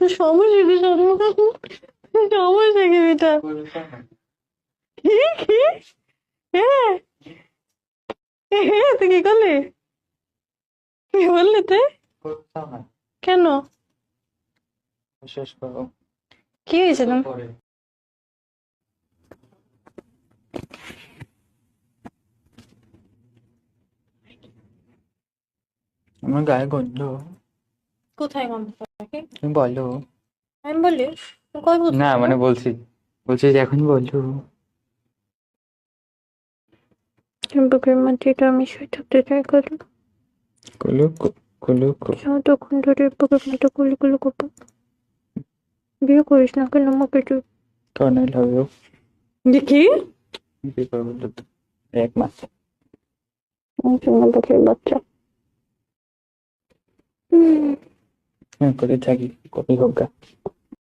সমস্যা কি সমস্যা কি এটা কি কি হ্যাঁ হ্যাঁ তুই কি করলি কি বললি তুই কেন শেষ করো কি হয়েছিল আমার গায়ে গন্ধ। কোথায় গন্ধ? পাখি তুমি বলো। আমি বলি কই বুঝ না মানে বলছি বলছি যে এখন বলো। বুকের মাটিটা আমি শুয়ে থাকতে চাই করল কুলু কুলু তখন ধরে বুকের মাটি গুলি গুলি করব বিয়ে করিস না কেন আমাকে তুই আই লাভ দেখি বিয়ে করব তো তো। এক মাস। বুকের বাচ্চা। হুম হ্যাঁ করে থাকি কবি হোক গা